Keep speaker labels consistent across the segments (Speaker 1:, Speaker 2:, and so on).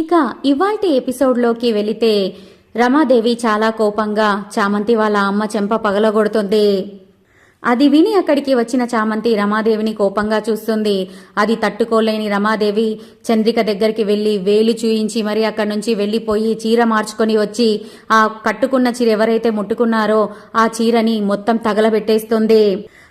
Speaker 1: ఇక ఇవాల్టి ఎపిసోడ్లోకి వెళితే రమాదేవి చాలా కోపంగా చామంతి వాళ్ళ అమ్మ చెంప పగలగొడుతుంది. అది విని అక్కడికి వచ్చిన చామంతి రమాదేవిని కోపంగా చూస్తుంది. అది తట్టుకోలేని రమాదేవి చంద్రిక దగ్గరికి వెళ్ళి వేలు చూయించి మరి అక్కడి నుంచి వెళ్ళిపోయి చీర మార్చుకొని వచ్చి ఆ కట్టుకున్న చీర ఎవరైతే ముట్టుకున్నారో ఆ చీరని మొత్తం తగలబెట్టేస్తుంది.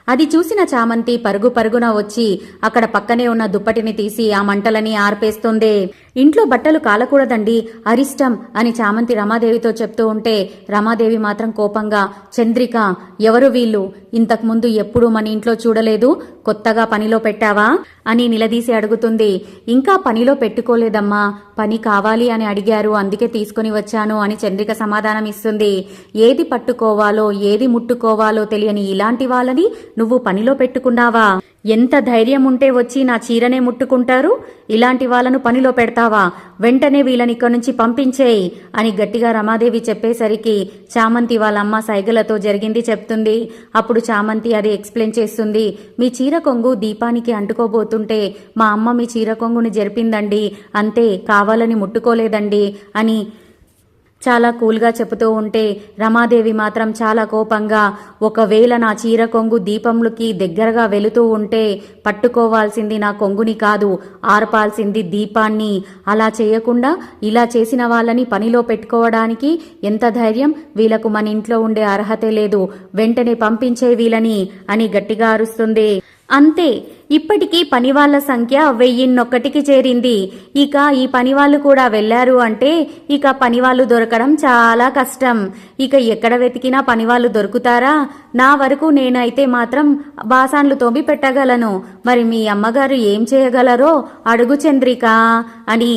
Speaker 1: అది చూసిన చామంతి పరుగు పరుగున వచ్చి అక్కడ పక్కనే ఉన్న దుప్పటిని తీసి ఆ మంటలని ఆర్పేస్తుంది. ఇంట్లో బట్టలు కాలకూడదండి అరిష్టం అని చామంతి రమాదేవితో చెప్తూ ఉంటే రమాదేవి మాత్రం కోపంగా చంద్రిక ఎవరు వీళ్ళు? ఇంతకుముందు ఎప్పుడూ మన ఇంట్లో చూడలేదు కొత్తగా పనిలో పెట్టావా? అని నిలదీసి అడుగుతుంది. ఇంకా పనిలో పెట్టుకోలేదమ్మా పని కావాలి అని అడిగారు అందుకే తీసుకుని వచ్చాను అని చంద్రిక సమాధానం ఇస్తుంది. ఏది పట్టుకోవాలో ఏది ముట్టుకోవాలో తెలియని ఇలాంటి వాళ్ళని నువ్వు పనిలో పెట్టుకున్నావా? ఎంత ధైర్యం ఉంటే వచ్చి నా చీరనే ముట్టుకుంటారు? ఇలాంటి వాళ్ళను పనిలో పెడతావా? వెంటనే వీళ్ళని ఇక్కడి నుంచి పంపించేయి అని గట్టిగా రమాదేవి చెప్పేసరికి చామంతి వాళ్ళ అమ్మ సైగలతో జరిగింది చెప్తుంది. అప్పుడు చామంతి అది ఎక్స్ప్లెయిన్ చేస్తుంది. మీ చీర కొంగు దీపానికి అంటుకోబోతుంటే మా అమ్మ మీ చీర కొంగుని జరిపిందండి. అంతే కావాలని ముట్టుకోలేదండి అని చాలా కూల్గా చెబుతూ ఉంటే రమాదేవి మాత్రం చాలా కోపంగా ఒకవేళ నా చీర కొంగు దీపంలోకి దగ్గరగా వెళుతూ ఉంటే పట్టుకోవాల్సింది నా కొంగుని కాదు ఆర్పాల్సింది దీపాన్ని. అలా చేయకుండా ఇలా చేసిన వాళ్ళని పనిలో పెట్టుకోవడానికి ఎంత ధైర్యం? వీళ్ళకు మన ఇంట్లో ఉండే అర్హతే లేదు వెంటనే పంపించే వీళ్ళని అని గట్టిగా అరుస్తుంది. అంతే ఇప్పటికీ పనివాళ్ళ సంఖ్య వెయ్యిన్నొక్కటికి చేరింది. ఇక ఈ పనివాళ్ళు కూడా వెళ్ళారు అంటే ఇక పనివాళ్ళు దొరకడం చాలా కష్టం. ఇక ఎక్కడ వెతికినా పనివాళ్ళు దొరుకుతారా? నా వరకు నేనైతే మాత్రం బాసాన్లు తోమి పెట్టగలను. మరి మీ అమ్మగారు ఏం చేయగలరో? అడుగు చంద్రిక అని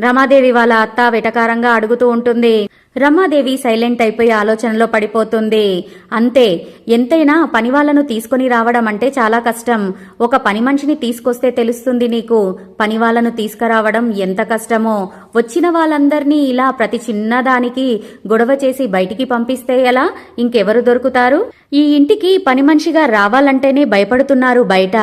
Speaker 1: రమాదేవి వాళ్ళ అత్త వెటకారంగా అడుగుతూ ఉంటుంది. రమాదేవి సైలెంట్ అయిపోయి ఆలోచనలో పడిపోతుంది. అంతే ఎంతైనా పని వాళ్ళను తీసుకొని రావడం అంటే చాలా కష్టం. ఒక పని మనిషిని తీసుకొస్తే తెలుస్తుంది నీకు. పనివాళ్ళను తీసుకురావడం ఎంత కష్టమో. వచ్చిన వాళ్ళందరినీ ఇలా ప్రతి చిన్నదానికి గొడవ చేసి బయటికి పంపిస్తే ఎలా? ఇంకెవరు దొరుకుతారు? ఈ ఇంటికి పని మనిషిగా రావాలంటేనే భయపడుతున్నారు బయట.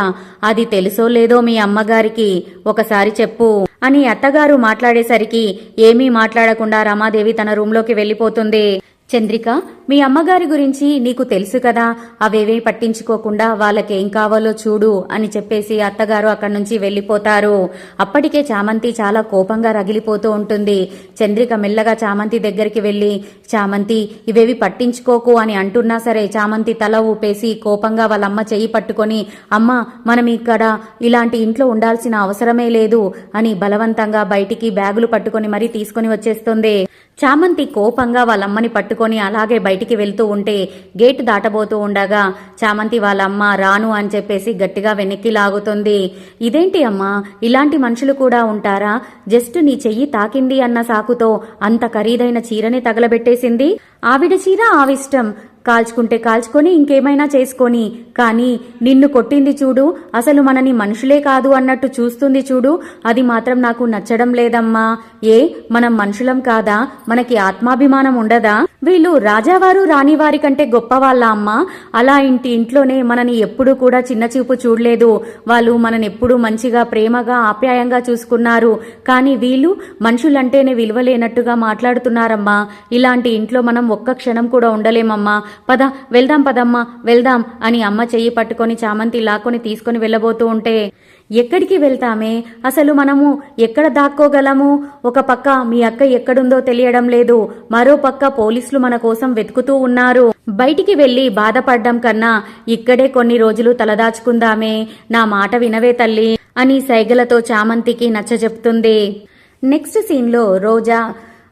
Speaker 1: అది తెలుసో లేదో మీ అమ్మగారికి. ఒకసారి చెప్పు అని అత్తగారు మాట్లాడేసరికి ఏమీ మాట్లాడకుండా రమాదేవి తన రూమ్లో రూంలోకి వెళ్ళిపోతుంది. చంద్రిక మీ అమ్మగారి గురించి నీకు తెలుసు కదా అవేవే పట్టించుకోకుండా వాళ్ళకేం కావాలో చూడు అని చెప్పేసి అత్తగారు అక్కడి నుంచి వెళ్ళిపోతారు. అప్పటికే చామంతి చాలా కోపంగా రగిలిపోతూ ఉంటుంది. చంద్రిక మెల్లగా చామంతి దగ్గరికి వెళ్ళి చామంతి ఇవేవి పట్టించుకోకు అని అంటున్నా సరే చామంతి తల ఊపేసి కోపంగా వాళ్ళమ్మ చెయ్యి పట్టుకొని అమ్మ మనం ఇక్కడ ఇలాంటి ఇంట్లో ఉండాల్సిన అవసరమే లేదు అని బలవంతంగా బయటికి బ్యాగులు పట్టుకొని మరీ తీసుకొని వచ్చేస్తుంది. చామంతి కోపంగా వాళ్ళమ్మని పట్టుకొని అలాగే బయట బయటికి వెళ్తూ ఉంటే గేట్ దాటబోతూ ఉండగా చామంతి వాళ్ళమ్మ రాను అని చెప్పేసి గట్టిగా వెనక్కి లాగుతుంది. ఇదేంటి అమ్మా? ఇలాంటి మనుషులు కూడా ఉంటారా? జస్ట్ నీ చెయ్యి తాకింది అన్న సాకుతో అంత ఖరీదైన చీరని తగలబెట్టేసింది? ఆవిడ చీర ఆవిష్టం. కాల్చుకుంటే కాల్చుకొని ఇంకేమైనా చేసుకొని. కానీ నిన్ను కొట్టింది చూడు అసలు మనని మనుషులే కాదు అన్నట్టు చూస్తుంది చూడు అది మాత్రం నాకు నచ్చడం లేదమ్మా. ఏ మనం మనుషులం కాదా? మనకి ఆత్మాభిమానం ఉండదా? వీళ్ళు రాజావారు రాణివారి కంటే గొప్పవాళ్ళ అమ్మ. అలా ఇంటి ఇంట్లోనే మనని ఎప్పుడూ కూడా చిన్న చూపు చూడలేదు. వాళ్ళు మనని ఎప్పుడూ మంచిగా ప్రేమగా ఆప్యాయంగా చూసుకున్నారు. కానీ వీళ్ళు మనుషులంటేనే విలువలేనట్టుగా మాట్లాడుతున్నారమ్మా. ఇలాంటి ఇంట్లో మనం ఒక్క క్షణం కూడా ఉండలేమమ్మా. పద వెళ్దాం పదమ్మా వెళ్దాం అని అమ్మ చెయ్యి పట్టుకొని చామంతి లాక్కొని తీసుకొని వెళ్ళబోతూ ఉంటే ఎక్కడికి వెళ్తామే? అసలు మనము ఎక్కడ దాక్కోగలము? ఒక పక్క మీ అక్క ఎక్కడుందో తెలియడం లేదు. మరో పక్క పోలీసులు మన కోసం వెతుకుతూ ఉన్నారు. బయటికి వెళ్ళి బాధపడ్డం కన్నా ఇక్కడే కొన్ని రోజులు తలదాచుకుందామే. నా మాట వినవే తల్లి అని సైగలతో చామంతికి నచ్చజెప్తుంది. నెక్స్ట్ సీన్లో రోజా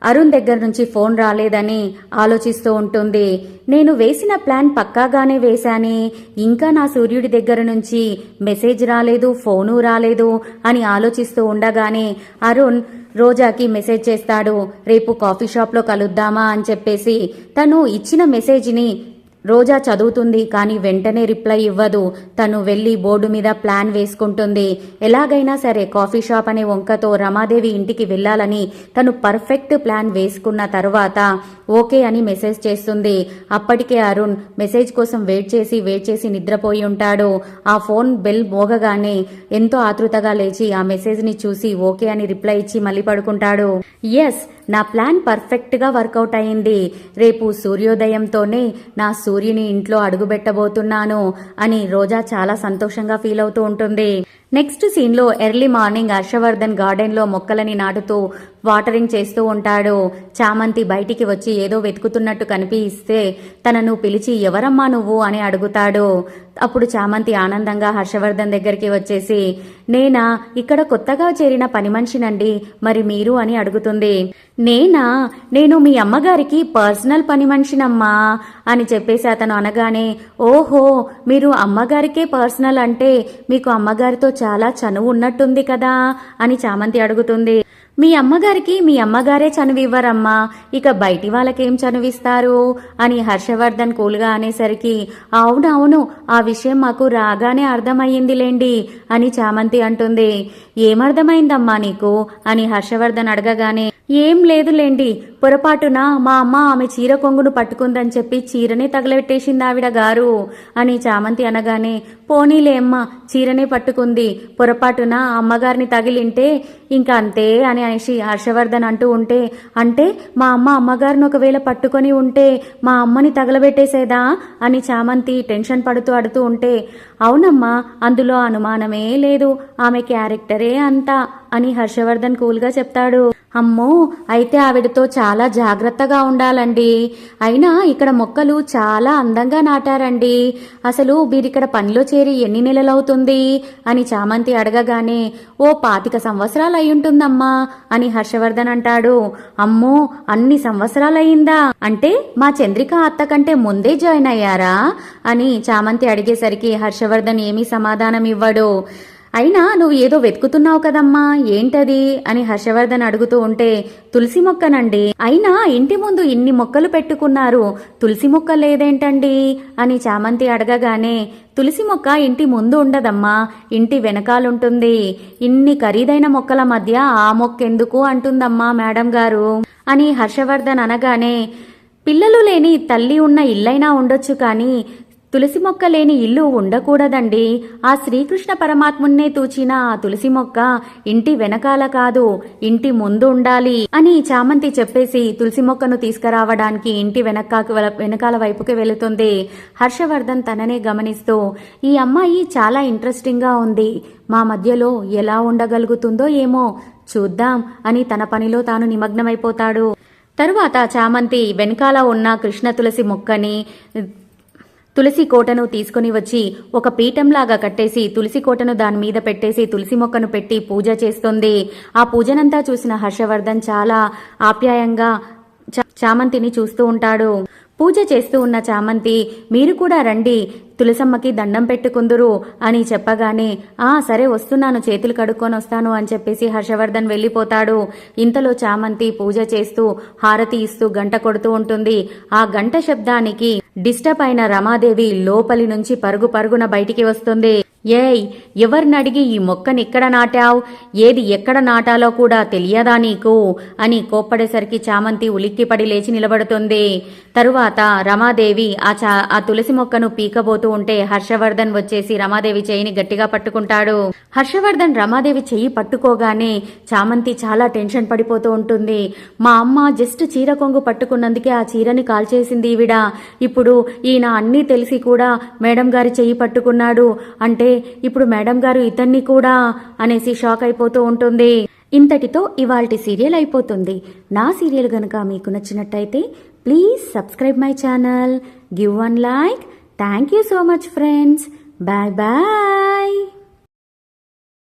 Speaker 1: అరుణ్ దగ్గర నుంచి ఫోన్ రాలేదని ఆలోచిస్తూ ఉంటుంది. నేను వేసిన ప్లాన్ పక్కాగానే వేశానే. ఇంకా నా సూర్యుడి దగ్గర నుంచి మెసేజ్ రాలేదు ఫోను రాలేదు అని ఆలోచిస్తూ ఉండగానే అరుణ్ రోజాకి మెసేజ్ చేస్తాడు. రేపు కాఫీ షాప్లో కలుద్దామా అని చెప్పేసి తను ఇచ్చిన మెసేజ్ని రోజా చదువుతుంది కానీ వెంటనే రిప్లై ఇవ్వదు. తను వెళ్ళి బోర్డు మీద ప్లాన్ వేసుకుంటుంది. ఎలాగైనా సరే కాఫీ షాప్ అనే వంకతో రమాదేవి ఇంటికి వెళ్ళాలని తను పర్ఫెక్ట్ ప్లాన్ వేసుకున్న తర్వాత ఓకే అని మెసేజ్ చేస్తుంది. అప్పటికే అరుణ్ మెసేజ్ కోసం వెయిట్ చేసి వెయిట్ చేసి నిద్రపోయి ఉంటాడు. ఆ ఫోన్ బెల్ మోగగానే ఎంతో ఆతృతగా లేచి ఆ మెసేజ్ని చూసి ఓకే అని రిప్లై ఇచ్చి మళ్ళీ పడుకుంటాడు. ఎస్ నా ప్లాన్ పర్ఫెక్ట్గా వర్కౌట్ అయింది. రేపు సూర్యోదయంతోనే నా సూర్యుని ఇంట్లో అడుగుపెట్టబోతున్నాను అని రోజా చాలా సంతోషంగా ఫీల్ అవుతూ ఉంటుంది. నెక్స్ట్ సీన్లో ఎర్లీ మార్నింగ్ హర్షవర్ధన్ గార్డెన్లో మొక్కలని నాటుతూ వాటరింగ్ చేస్తూ ఉంటాడు. చామంతి బయటికి వచ్చి ఏదో వెతుకుతున్నట్టు కనిపిస్తే తనను పిలిచి ఎవరమ్మా నువ్వు? అని అడుగుతాడు. అప్పుడు చామంతి ఆనందంగా హర్షవర్ధన్ దగ్గరికి వచ్చేసి నేనా ఇక్కడ కొత్తగా చేరిన పని మనిషినండి మరి మీరు అని అడుగుతుంది. నేనా నేను మీ అమ్మగారికి పర్సనల్ పని మనిషినమ్మా అని చెప్పేసి అతను అనగానే ఓహో మీరు అమ్మగారికే పర్సనల్ అంటే మీకు అమ్మగారితో చాలా చనువు ఉన్నట్టుంది కదా అని చామంతి అడుగుతుంది. మీ అమ్మగారికి మీ అమ్మగారే చనువివ్వరమ్మా. ఇక బయటి వాళ్ళకేం చనువిస్తారు? అని హర్షవర్ధన్ కూల్గా అనేసరికి అవునవును ఆ విషయం మాకు రాగానే అర్థమయ్యిందిలేండి అని చామంతి అంటుంది. ఏమర్థమైందమ్మా నీకు? అని హర్షవర్ధన్ అడగగానే ఏం లేదులేండి. పొరపాటున మా అమ్మ ఆమె చీర కొంగును పట్టుకుందని చెప్పి చీరనే తగలబెట్టేసింది ఆవిడ గారు అని చామంతి అనగానే పోనీలే అమ్మ చీరనే పట్టుకుంది. పొరపాటున అమ్మగారిని తగిలింటే ఇంకా అంతే అని అనేసి హర్షవర్ధన్ అంటూ ఉంటే అంటే మా అమ్మ అమ్మగారిని ఒకవేళ పట్టుకొని ఉంటే మా అమ్మని తగలబెట్టేసేదా అని చామంతి టెన్షన్ పడుతూ అడుతూ ఉంటే అవునమ్మా అందులో అనుమానమే లేదు. ఆమె క్యారెక్టరే అంతా అని హర్షవర్ధన్ కూల్గా చెప్తాడు. అమ్మో అయితే ఆవిడతో చాలా జాగ్రత్తగా ఉండాలండి. అయినా ఇక్కడ మొక్కలు చాలా అందంగా నాటారండి. అసలు మీరిక్కడ పనిలో చేరి ఎన్ని నెలలవుతుంది అని చామంతి అడగగానే ఓ పాతిక సంవత్సరాలు అయ్యుంటుందమ్మా అని హర్షవర్ధన్ అంటాడు. అమ్మో అన్ని సంవత్సరాలయ్యిందా? అంటే మా చంద్రిక అత్త కంటే ముందే జాయిన్ అయ్యారా అని చామంతి అడిగేసరికి హర్షవర్ధన్ ఏమీ సమాధానం ఇవ్వడు అయినా నువ్వు ఏదో వెతుకుతున్నావు కదమ్మా ఏంటది? అని హర్షవర్ధన్ అడుగుతూ ఉంటే తులసి మొక్కనండి. అయినా ఇంటి ముందు ఇన్ని మొక్కలు పెట్టుకున్నారు తులసి మొక్క లేదేంటండి? అని చామంతి అడగగానే తులసి మొక్క ఇంటి ముందు ఉండదమ్మా ఇంటి వెనకాలుంటుంది. ఇన్ని ఖరీదైన మొక్కల మధ్య ఆ మొక్కెందుకు అంటుందమ్మా మేడం గారు? అని హర్షవర్ధన్ అనగానే పిల్లలు లేని తల్లి ఉన్న ఇల్లైనా ఉండొచ్చు కానీ తులసి మొక్క లేని ఇల్లు ఉండకూడదండి. ఆ శ్రీకృష్ణ పరమాత్మున్నే తూచిన ఆ తులసి మొక్క ఇంటి వెనకాల కాదు ఇంటి ముందు ఉండాలి అని చామంతి చెప్పేసి తులసి మొక్కను తీసుకురావడానికి ఇంటి వెనక వెనకాల వైపుకి వెళుతుంది. హర్షవర్ధన్ తననే గమనిస్తూ ఈ అమ్మాయి చాలా ఇంట్రెస్టింగ్గా ఉంది. మా మధ్యలో ఎలా ఉండగలుగుతుందో ఏమో చూద్దాం అని తన పనిలో తాను నిమగ్నమైపోతాడు. తరువాత చామంతి వెనకాల ఉన్న కృష్ణ తులసి మొక్కని తులసి కోటను తీసుకుని వచ్చి ఒక పీఠంలాగా కట్టేసి తులసి కోటను దాని మీద పెట్టేసి తులసి మొక్కను పెట్టి పూజ చేస్తుంది. ఆ పూజనంతా చూసిన హర్షవర్ధన్ చాలా ఆప్యాయంగా చా- చామంతిని చూస్తూ ఉంటాడు. పూజ చేస్తూ ఉన్న చామంతి మీరు కూడా రండి తులసమ్మకి దండం పెట్టుకుందురు అని చెప్పగానే ఆ సరే వస్తున్నాను చేతులు కడుక్కొని వస్తాను అని చెప్పేసి హర్షవర్ధన్ వెళ్ళిపోతాడు. ఇంతలో చామంతి పూజ చేస్తూ హారతి ఇస్తూ గంట కొడుతూ ఉంటుంది. ఆ గంట శబ్దానికి డిస్టర్బ్ అయిన రమాదేవి లోపలి నుంచి పరుగు పరుగున బయటికి వస్తుంది. ఏయ్ ఎవరినడిగి ఈ మొక్కని ఎక్కడ ఏది ఎక్కడ నాటాలో కూడా తెలియదా నీకు? అని కోప్పడేసరికి చామంతి ఉలిక్కిపడి లేచి నిలబడుతుంది. తరువాత రమాదేవి ఆ చా ఆ తులసి మొక్కను పీకబోతూ ఉంటే హర్షవర్ధన్ వచ్చేసి రమాదేవి చేయిని గట్టిగా పట్టుకుంటాడు. హర్షవర్ధన్ రమాదేవి చెయ్యి పట్టుకోగానే చామంతి చాలా టెన్షన్ పడిపోతూ ఉంటుంది. మా అమ్మ జస్ట్ చీర కొంగు పట్టుకున్నందుకే ఆ చీరని కాల్చేసింది ఈవిడ. ఇప్పుడు ఈయన అన్నీ తెలిసి కూడా మేడం గారి చెయ్యి పట్టుకున్నాడు. అంటే ఇప్పుడు మేడం గారు ఇతన్ని కూడా అనేసి షాక్ అయిపోతూ ఉంటుంది. ఇంతటితో ఇవాల్టి సీరియల్ అయిపోతుంది. నా సీరియల్ గనక మీకు నచ్చినట్టయితే please subscribe my channel give one like. Thank you so much friends. Bye bye.